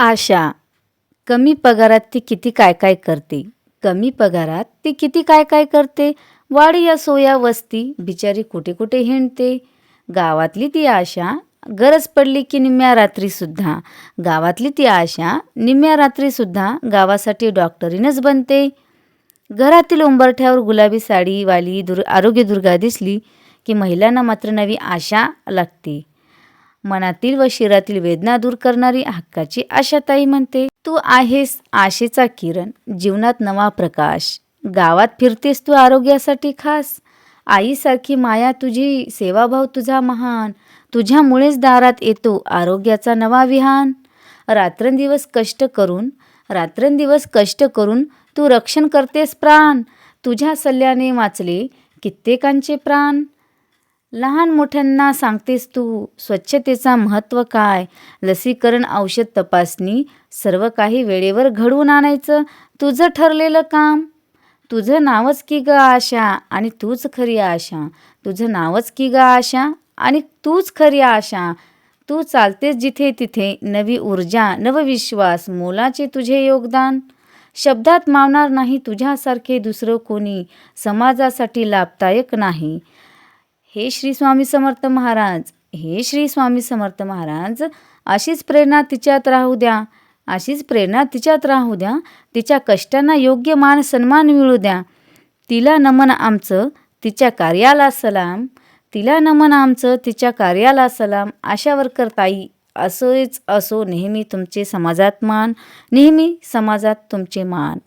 आशा कमी पगारात ती किती काय काय करते? कमी पगारात ती किती काय काय करते? वाडी या सोया वस्ती बिचारी कुठे कुठे हिंडते? गावातली ती आशा गरज पडली की निम्म्या रात्रीसुद्धा गावातली ती आशा निम्म्या रात्रीसुद्धा गावासाठी डॉक्टरीनच बनते. घरातील उंबरठ्यावर गुलाबी साडीवाली दुर आरोग्यदुर्गा दिसली की महिलांना मात्र नवी आशा लागते. मनातील व शिरातील वेदना दूर करणारी हक्काची आशाताई म्हणते तू आहेस आशेचा किरण जीवनात नवा प्रकाश. गावात फिरतेस तू आरोग्यासाठी खास. आईसारखी माया तुझी सेवाभाव तुझा महान. तुझ्यामुळेच दारात येतो आरोग्याचा नवा विहान. रात्रंदिवस कष्ट करून रात्रंदिवस कष्ट करून तू रक्षण करतेस प्राण. तुझ्या सल्ल्याने वाचले कित्येकांचे प्राण. लहान मोठ्यांना सांगतेस तू स्वच्छतेचा महत्त्व काय? लसीकरण औषध तपासणी सर्व काही वेळेवर घडवून आणायचं तुझं ठरलेलं काम? तुझं नावच की ग आशा आणि तूच खरी आशा? तुझं नावच की ग आशा आणि तूच खरी आशा? तू चालतेस जिथे तिथे नवी ऊर्जा नवविश्वास मोलाचे तुझे योगदान? शब्दात मावणार नाही तुझ्यासारखे दुसरं कोणी समाजासाठी लाभदायक नाही. हे श्री स्वामी समर्थ महाराज हे श्री स्वामी समर्थ महाराज अशीच प्रेरणा तिच्यात राहू द्या. अशीच प्रेरणा तिच्यात राहू द्या. तिच्या कष्टांना योग्य मान सन्मान मिळू द्या. तिला नमन आमचं तिच्या कार्याला सलाम. तिला नमन आमचं तिच्या कार्याला सलाम. आशा ताई असोच असो नेहमी तुमचे समाजात मान. नेहमी समाजात तुमचे मान.